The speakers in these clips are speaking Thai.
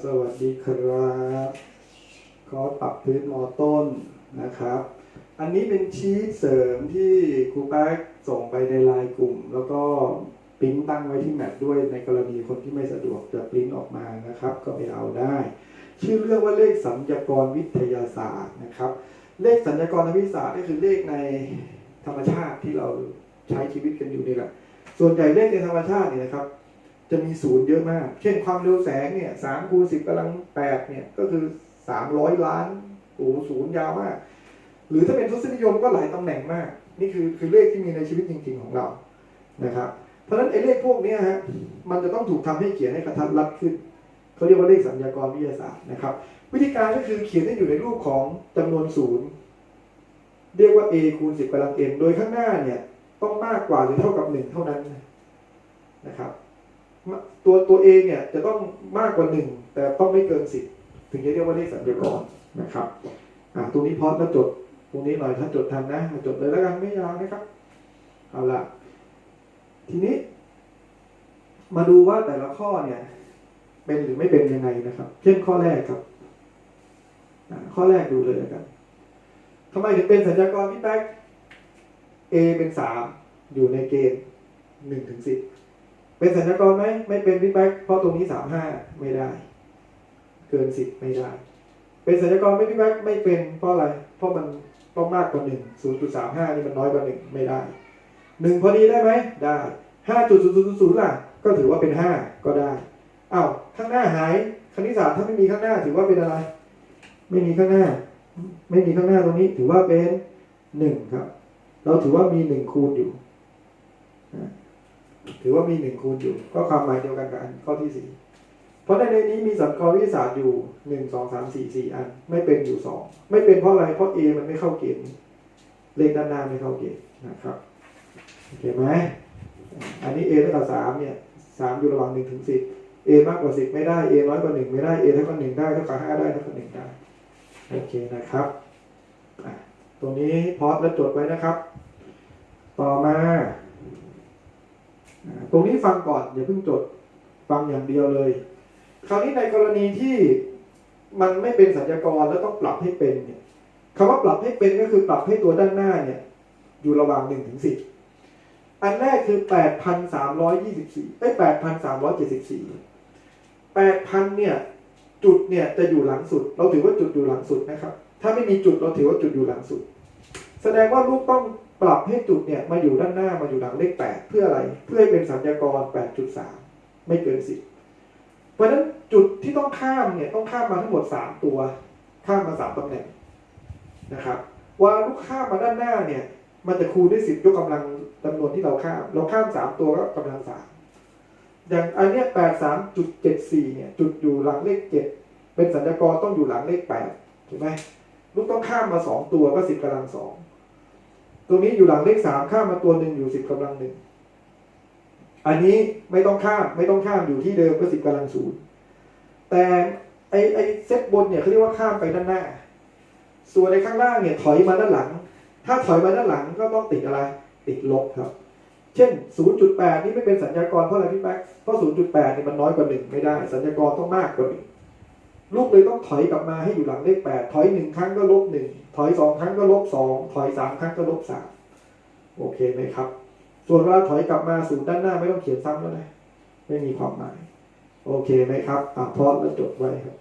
สวัสดีครับคอร์สปรับพื้นมอต้นนะครับ อันนี้เป็นชีทเสริมที่ครูแป๊กส่งไปในไลน์กลุ่ม แล้วก็ปริ้นตั้งไว้ที่แมปด้วยในกรณีคนที่ไม่สะดวกจะปริ้นออกมานะครับ ก็ไปเอาได้ ชื่อเรื่องว่าเลขสัญญากรวิทยาศาสตร์นะครับ เลขสัญญากรวิทยาศาสตร์ก็คือเลขในธรรมชาติที่เราใช้ชีวิตกันอยู่นี่แหละส่วนใหญ่เลขในธรรมชาติเนี่ยนะครับ จะมีศูนย์เยอะมาก เช่นความเร็วแสงเนี่ยสามคูณสิบกำลังแปดเนี่ยก็คือสามร้อยล้านโอ้ศูนย์ยาวมาก หรือถ้าเป็นทศนิยมก็หลายตำแหน่งมาก นี่คือคือเลขที่มีในชีวิตจริง ๆของเรานะครับ เพราะฉะนั้นไอ้เลขพวกนี้ฮะมันจะต้องถูกทำให้เขียนให้กระทัดรัดขึ้นเขาเรียกว่าเลขสัญญากรวิทยาศาสตร์นะครับ วิธีการก็คือเขียนให้อยู่ในรูปของจำนวนศูนย์เรียกว่า a คูณ10กำลัง n โดยข้างหน้าเนี่ยต้องมากกว่าหรือเท่ากับ 1 เท่านั้นนะครับ ตัวตัว a เนี่ยจะต้องมากกว่า1แต่ต้องไม่เกิน10ถึงจะเรียกว่าเลขสัญญากรนะครับอ่าตรงนี้พอดแล้วจดตรงนี้หน่อยถ้าจดทันนะจดเลยแล้วกันไม่ยาวนะครับเอาละทีนี้ มาดูว่าแต่ละข้อเนี่ย เป็นหรือไม่เป็นยังไงนะครับ เช่นข้อแรกครับข้อแรกดูเลยแล้วกันทำไมถึงเป็นสัญญากรพี่แป๊ก A เป็นสามอยู่ในเกณฑ์หนึ่งถึงสิบ เป็นสัญญากรไหมไม่เป็นพี่แป๊กเพราะตรงนี้สามห้าไม่ได้ เกินสิบไม่ได้ เป็นสัญญากรไม่พี่แป๊กไม่เป็นเพราะอะไร เพราะมันต้องมากกว่าหนึ่งศูนย์จุดสามห้านี่มันน้อยกว่าหนึ่งไม่ได้หนึ่งพอดีได้ไหมได้ห้าจุดศูนย์ศูนย์ศูนย์ล่ะ ก็ถือว่าเป็นห้าก็ได้อ้าวข้างหน้าหายคณิตศาสตร์ถ้าไม่มีข้างหน้าถือว่าเป็นอะไร ไม่มีข้างหน้า ไม่มีข้างหน้าตรงนี้ถือว่าเป็นหนึ่งครับ เราถือว่ามีหนึ่งคูณอยู่นะ ถือว่ามีหนึ่งคูณอยู่ ก็ความหมายเดียวกันกับอันข้อที่สี่เพราะในในนี้มีสัมกรวิทยาสอยู่หนึ่งสองสามสี่สี่อัน ไม่เป็นอยู่สองไม่เป็นเพราะอะไรเพราะ A มันไม่เข้าเกณฑ์เลขด้านหน้าไม่เข้าเกณฑ์นะครับโอเคไหมอันนี้ A เท่ากับสามเนี่ยสามอยู่ระหว่างหนึ่งถึงสิบ A มากกว่าสิบไม่ได้ A น้อยกว่าหนึ่งไม่ได้ A เท่ากับหนึ่งได้เท่ากับห้าได้เท่ากับหนึ่งได้โอเคนะครับตรงนี้พอดแล้วจดไว้นะครับ ต่อมา ตรงนี้ฟังก่อนอย่าเพิ่งจดฟังอย่างเดียวเลย คราวนี้ในกรณีที่มันไม่เป็นสัญญากรแล้วต้องปรับให้เป็นเนี่ยคำว่าปรับให้เป็นก็คือปรับให้ตัวด้านหน้าเนี่ย อยู่ระหว่างหนึ่งถึงสิบอันแรกคือแปดพันสามร้อยยี่สิบสี่ไอ้แปดพันสามร้อยเจ็ดสิบสี่แปดพันเนี่ย จุดเนี่ยจะอยู่หลังสุด เราถือว่าจุดอยู่หลังสุดนะครับ ถ้าไม่มีจุดเราถือว่าจุดอยู่หลังสุด แสดงว่าลูกต้อง ปรับให้จุดเนี่ยมาอยู่ด้านหน้ามาอยู่หลังเลขแปดเพื่ออะไร เพื่อให้เป็นสัญญากรแปดจุดสามไม่เกินสิบเพราะฉะนั้นจุดที่ต้องข้ามเนี่ยต้องข้ามมาทั้งหมดสามตัว ข้ามมาสามตำแหน่งนะครับว่าลูกข้ามมาด้านหน้าเนี่ยมันจะคูณด้วยสิบยกกำลังจำนวนที่เราข้าม เราข้ามสามตัวก็กำลังสามอย่างอันเนี้ยแปดสามจุดเจ็ดสี่เนี่ย จุดอยู่หลังเลขเจ็ดเป็นสัญญากรต้องอยู่หลังเลขแปดถูกไหมลูกต้องข้ามมาสองตัวก็สิบกำลังสอง รงนี้อยู่หลังเลขสามข้ามมาตัวหนึ่งอยู่สิบกำลังหนึ่งอันนี้ไม่ต้องข้ามไม่ต้องข้ามอยู่ที่เดิมก็สิบกำลังศูนย์แต่ไอไอเซตบนเนี่ยเขาเรียกว่าข้ามไปด้านหน้า ส่วนในข้างล่างเนี่ยถอยมาด้านหลัง ถ้าถอยมาด้านหลังก็ต้องติดอะไร ติดลบครับ เช่น 0.8 นี่ไม่เป็นสัญญากรเพราะอะไรพี่แป๊กเพราะ 0.8นี่มันน้อยกว่า 1 ไม่ได้ สัญญากรต้องมากกว่า1 ลูกเลยต้องถอยกลับมาให้อยู่หลังเลข8ถอย1ครั้งก็ลบ1ถอย2ครั้งก็ลบ2ถอย3ครั้งก็ลบ3โอเคไหมครับ ส่วนเวลาถอยกลับมาสู่ด้านหน้าไม่ต้องเขียนซ้ำแล้วนะไม่มีความหมาย โอเคไหมครับอะพอดแล้วจดไว้ครับ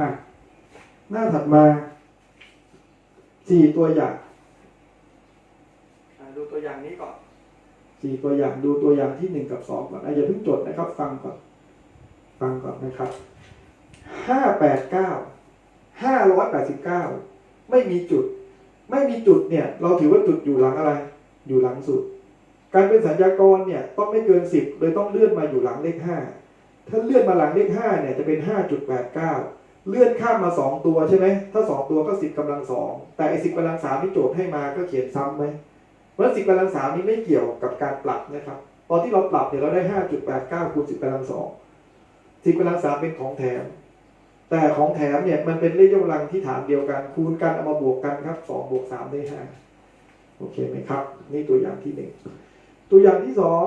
อะหน้าถัดมา สี่ตัวอย่างอะดูตัวอย่างนี้ก่อนสี่ตัวอย่างดูตัวอย่างที่หนึ่งกับสองก่อนอะอย่าเพิ่งจดนะครับ ฟังก่อนฟังก่อนนะครับห้าแปดเก้าห้าร้อยแปดสิบเก้าไม่มีจุด ไม่มีจุดเนี่ย เราถือว่าจุดอยู่หลังอะไร อยู่หลังสุด การเป็นสัญญากรเนี่ยต้องไม่เกินสิบเลยต้องเลื่อนมาอยู่หลังเลขห้าถ้าเลื่อนมาหลังเลขห้าเนี่ยจะเป็นห้าจุดแปดเก้า เลื่อนข้ามมาสองตัวใช่ไหม ถ้าสองตัวก็สิบกำลังสอง แต่ไอสิบกำลังสามที่โจทย์ให้มาก็เขียนซ้ำไหมเพราะสิบกำลังสามนี้ไม่เกี่ยวกับการปรับนะครับ ตอนที่เราปรับเนี่ยเราได้ห้าจุดแปดเก้าคูณสิบกำลังสองสิบกำลังสามเป็นของแถม แต่ของแถมเนี่ยมันเป็นเลขยกกำลังที่ฐานเดียวกัน คูณกันเอามาบวกกันครับสองบวกสามได้ห้าโอเคไหมครับ นี่ตัวอย่างที่หนึ่งตัวอย่างที่สอง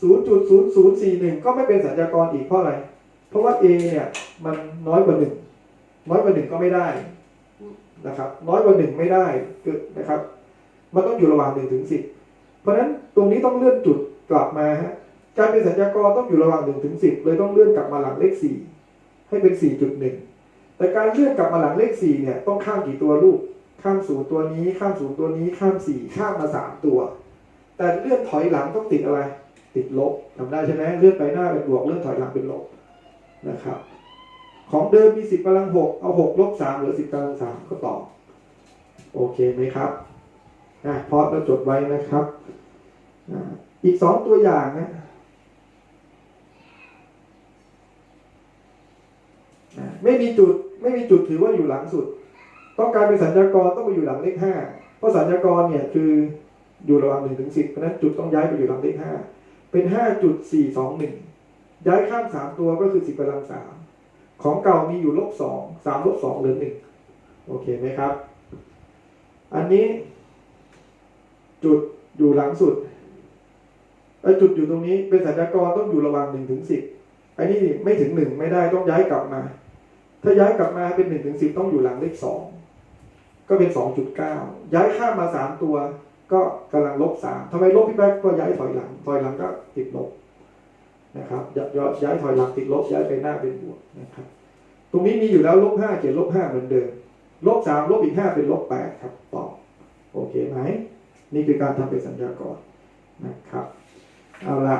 ศูนย์จุดศูนย์ศูนย์สี่หนึ่งก็ไม่เป็นสัญญากรอีกเพราะอะไร เพราะว่า A เนี่ย มันน้อยกว่าหนึ่งน้อยกว่าหนึ่งก็ไม่ได้นะครับ น้อยกว่าหนึ่งไม่ได้เกิดนะครับ มันต้องอยู่ระหว่างหนึ่งถึงสิบเพราะฉะนั้นตรงนี้ต้องเลื่อนจุดกลับมาฮะการเป็นสัญญากรต้องอยู่ระหว่างหนึ่งถึงสิบเลยต้องเลื่อนกลับมาหลังเลขสี่ให้เป็นสี่จุดหนึ่งแต่การเลื่อนกลับมาหลังเลขสี่เนี่ยต้องข้ามกี่ตัวลูกข้ามศูนย์ตัวนี้ ข้ามศูนย์ตัวนี้ ข้ามสี่ข้ามมาสามตัว แต่เลื่อนถอยหลังต้องติดอะไร ติดลบทำได้ใช่ไหมเลื่อนไปหน้าเป็นบวกเลื่อนถอยหลังเป็นลบนะครับ ของเดิมมีสิบกำลังหกเอาหกลบสามเหลือสิบกำลังสามก็ตอบ โอเคไหมครับอะพอเราจดไว้นะครับ อีกสองตัวอย่างนะไม่มีจุดไม่มีจุดถือว่าอยู่หลังสุด ต้องการเป็นสัญญากรต้องไปอยู่หลังเลขห้าเพราะสัญญากรเนี่ยคืออยู่ระหว่างหนึ่งถึงสิบเพราะนั้นจุดต้องย้ายไปอยู่หลังเลขห้าเป็นห้าจุดสี่สองหนึ่งย้ายข้ามสามตัวก็คือสิบกำลังสาม ของเก่ามีอยู่ลบสองสามลบสองเหลือหนึ่งโอเคไหมครับ อันนี้ จุดอยู่หลังสุดไอ้จุดอยู่ตรงนี้เป็นสัญญากรต้องอยู่ระหว่างหนึ่งถึงสิบไอ้นี่ไม่ถึงหนึ่งไม่ได้ต้องย้ายกลับมา ถ้าย้ายกลับมาเป็นหนึ่งถึงสิบต้องอยู่หลังเลขสองก็เป็นสองจุดเก้าย้ายข้ามมาสามตัว ก็กำลังลบสามทำไมลบพี่แบ๊กก็ย้ายถอยหลังถอยหลังก็ติดลบ นะครับย้ายย้ายถอยหลังติดลบย้ายไปหน้าเป็นบวกนะครับ ตรงนี้มีอยู่แล้วลบห้าเขียนลบห้าเหมือนเดิมลบสามลบอีกห้าเป็นลบแปดครับตอบโอเคไหมนี่คือการทำเป็นสัญญากรนะครับเอาละ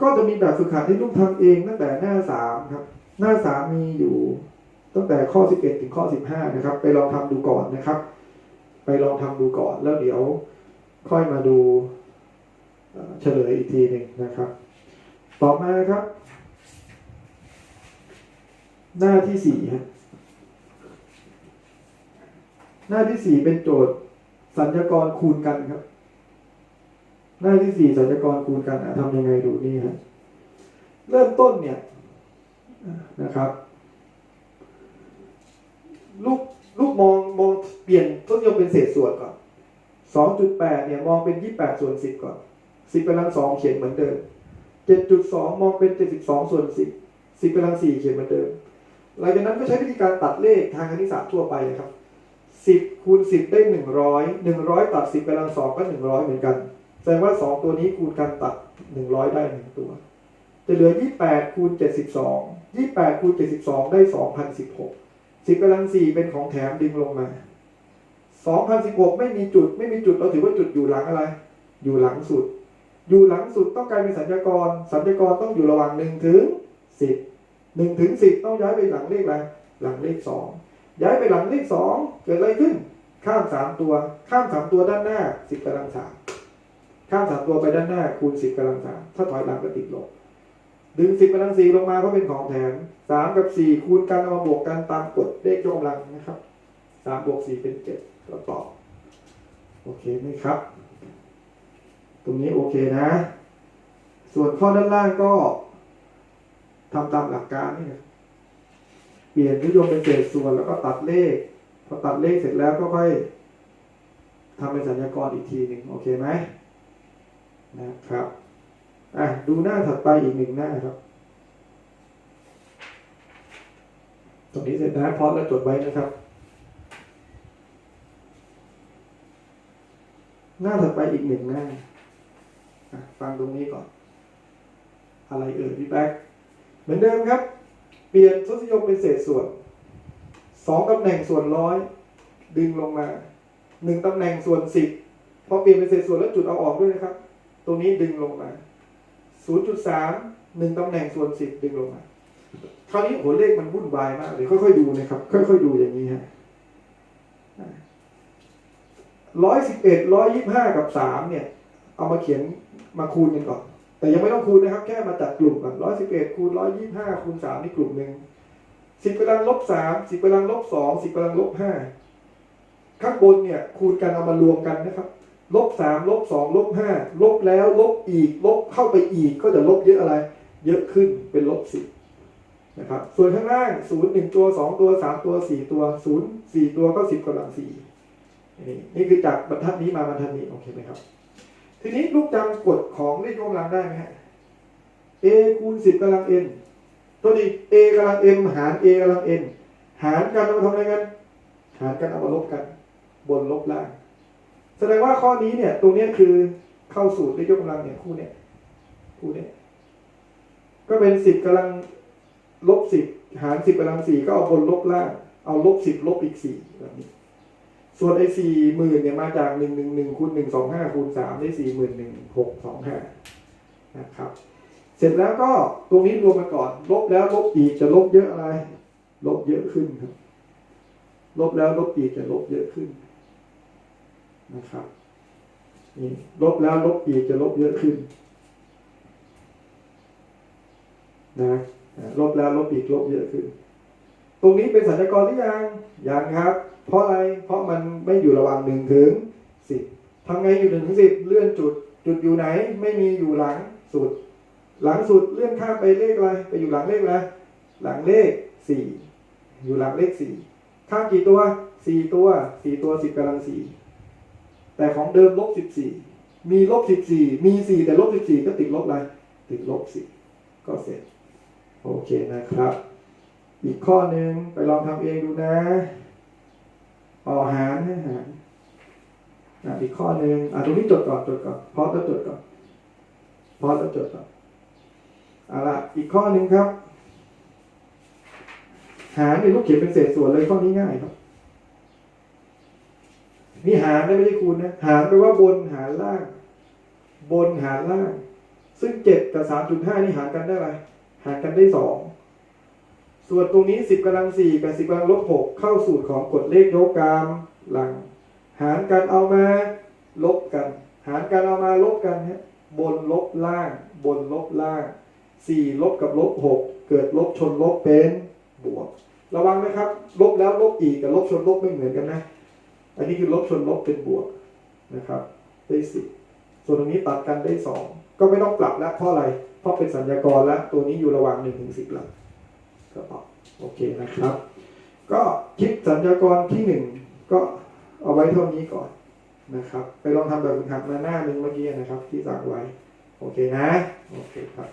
ก็จะมีแบบฝึกหัดที่ลูกทำเองตั้งแต่หน้าสามครับ หน้าสามมีอยู่ ตั้งแต่ข้อสิบเอ็ดถึงข้อสิบห้านะครับ ไปลองทำดูก่อนนะครับ ไปลองทำดูก่อนแล้วเดี๋ยวค่อยมาดูเฉลยอีกทีหนึ่งนะครับ ต่อมาครับ หน้าที่สี่ฮะหน้าที่สี่เป็นโจทย์สัญญกรคูณกันครับ หน้าที่สี่สัญญกรคูณกันทำยังไงดูนี่ฮะเริ่มต้นเนี่ยนะครับ ลูกลูกมองมองเปลี่ยนทศนิยมเป็นเศษส่วนก่อนสองจุดแปดเนี่ยมองเป็นยี่แปดส่วนสิบก่อนสิบกำลังสองเขียนเหมือนเดิม เจ็ดจุดสองมองเป็นเจ็ดสิบสองส่วนสิบสิบกำลังสี่เขียนเหมือนเดิม หลังจากนั้นก็ใช้วิธีการตัดเลขทางคณิตศาสตร์ทั่วไปนะครับสิบคูณสิบได้หนึ่งร้อยหนึ่งร้อยตัดสิบกำลังสองก็หนึ่งร้อยเหมือนกัน แสดงว่าสองตัวนี้คูณกันตัดหนึ่งร้อยได้หนึ่งตัว จะเหลือยี่แปดคูณเจ็ดสิบสองยี่แปดคูณเจ็ดสิบสองได้สองพันสิบหกสิบกำลังสี่เป็นของแถมดึงลงมาสองพันสิบหกไม่มีจุดไม่มีจุดเราถือว่าจุดอยู่หลังอะไร อยู่หลังสุด อยู่หลังสุดต้องการเป็นสัญญากร สัญญากรต้องอยู่ระหว่างหนึ่งถึงสิบหนึ่งถึงสิบต้องย้ายไปหลังเลขอะไรหลังเลขสองย้ายไปหลังเลขสองเกิดอะไรขึ้น ข้ามสามตัว ข้ามสามตัวด้านหน้าสิบกำลังสามข้ามสามตัวไปด้านหน้าคูณสิบกำลังสามถ้าถอยหลังก็ติดลบดึงสิบกำลังสี่ลงมาเพราะเป็นของแถมสามกับสี่คูณกันเอามาบวกกันตามกฎเลขยกกำลังนะครับสามบวกสี่เป็นเจ็ดก็ตอบโอเคไหมครับ ตรงนี้โอเคนะ ส่วนข้อด้านล่างก็ทำตามหลักการนี่นะเปลี่ยนนิยมเป็นเศษส่วนแล้วก็ตัดเลข พอตัดเลขเสร็จแล้วก็ค่อยทำเป็นสัญญากรอีกทีหนึ่งโอเคไหมนะครับอะดูหน้าถัดไปอีกหนึ่งหน้าครับ ตรงนี้เสร็จนะพอแล้วจดไว้นะครับ หน้าถัดไปอีกหนึ่งหน้า ฟังตรงนี้ก่อน อะไรเอ่ยพี่แป๊กเหมือนเดิมครับ เปลี่ยนทศนิยมเป็นเศษส่วนสองตำแหน่งส่วนร้อยดึงลงมาหนึ่งตำแหน่งส่วนสิบพอเปลี่ยนเป็นเศษส่วนแล้วจุดเอาออกด้วยนะครับ ตรงนี้ดึงลงมาศูนย์จุดสามหนึ่งตำแหน่งส่วนสิบดึงลงมา คราวนี้โหเลขมันวุ่นวายมากเลยค่อยๆดูนะครับ ค่อยๆดูอย่างนี้ฮะร้อยสิบเอ็ดร้อยยี่ห้ากับสามเนี่ย เอามาเขียน มาคูณกันก่อน แต่ยังไม่ต้องคูณนะครับ แค่มาจัดกลุ่มก่อนร้อยสิบเอ็ดคูณร้อยยี่ห้าคูณสามนี่กลุ่มหนึ่งสิบกำลังลบสามสิบกำลังลบสองสิบกำลังลบห้าข้างบนเนี่ย คูณกันเอามารวมกันนะครับลบสามลบสองลบห้าลบแล้วลบอีก ลบเข้าไปอีกก็จะลบเยอะอะไร เยอะขึ้นเป็นลบสิบนะครับ ส่วนข้างล่างศูนย์หนึ่งตัวสองตัวสามตัวสี่ตัวศูนย์สี่ตัวก็สิบกำลังสี่นี่นี่คือจากบรรทัดนี้มาบรรทัดนี้โอเคไหมครับ ทีนี้ลูกจำกฎของเลขยกกำลังได้ไหมฮะ a คูณสิบกำลัง n ตัวนี้ a กำลัง m หาร a กำลัง n หารกันเอามาทำอะไรกัน หารกันเอามาลบกัน บนลบล่าง แสดงว่าข้อนี้เนี่ย ตรงนี้คือเข้าสูตรเลขยกกำลังเนี่ยคู่เนี่ยคู่เนี่ยก็เป็นสิบกำลังลบสิบหารสิบกำลังสี่ก็เอาบนลบล่าง เอาลบสิบลบอีกสี่แบบนี้ ส่วนไอ้สี่หมื่นเนี่ยมาจากหนึ่งหนึ่งหนึ่งคูณหนึ่งสองห้าคูณสามได้สี่หมื่นหนึ่งหกสองห้านะครับ เสร็จแล้วก็ตรงนี้รวมมาก่อน ลบแล้วลบอีกจะลบเยอะอะไร ลบเยอะขึ้นครับ ลบแล้วลบอีกจะลบเยอะขึ้นนะครับนี่ลบแล้วลบอีกจะลบเยอะขึ้นนะลบแล้วลบอีกลบเยอะขึ้น ตรงนี้เป็นสัญญากรหรือยังยังครับ เพราะอะไรเพราะมันไม่อยู่ระหว่างหนึ่งถึงสิบทำไงอยู่หนึ่งถึงสิบเลื่อนจุด จุดอยู่ไหน ไม่มีอยู่หลังสุด หลังสุดเลื่อนข้ามไปเลขอะไรไปอยู่หลังเลขอะไรหลังเลขสี่อยู่หลังเลขสี่ข้ามกี่ตัวสี่ตัวสี่ตัวสิบกำลังสี่แต่ของเดิมลบสิบสี่มีลบสิบสี่มีสี่แต่ลบสิบสี่ก็ติดลบอะไรติดลบสี่ก็เสร็จ โอเคนะครับ อีกข้อหนึ่งไปลองทำเองดูนะต่อหารนะหารอีกข้อหนึ่งอะตรงนี้จดก่อนจดก่อนพอแล้วจดก่อนพอแล้วจดก่อนเอาละอีกข้อหนึ่งครับ หารในลูกเขียนเป็นเศษส่วนเลยข้อนี้ง่ายครับนี่หารไม่ใช่คูณนะ หารแปลว่าบนหารล่าง บนหารล่าง ซึ่งเจ็ดกับสามจุดห้านี่หารกันได้ไรหารกันได้สอง ส่วนตรงนี้สิบกำลังสี่กับสิบกำลังลบหกเข้าสูตรของกฎเลขยกกำลัง หารกันเอามาลบกัน หารกันเอามาลบกันฮะบนลบล่าง บนลบล่างสี่ลบกับลบหกเกิดลบชนลบเป็นบวก ระวังนะครับ ลบแล้วลบอีกกับลบชนลบไม่เหมือนกันนะ อันนี้คือลบชนลบเป็นบวกนะครับได้สิบส่วนตรงนี้ตัดกันได้สองก็ไม่ต้องปรับแล้วเพราะอะไรเพราะเป็นสัญญากรแล้วตัวนี้อยู่ระหว่างหนึ่งถึงสิบแล้ว ก็โอเคนะครับ ก็คลิปสัญญากรที่หนึ่งก็เอาไว้เท่านี้ก่อนนะครับ ไปลองทำแบบฝึกหัดมาหน้าหนึ่งเมื่อกี้นะครับ ที่สั่งไว้ โอเคนะ โอเคครับ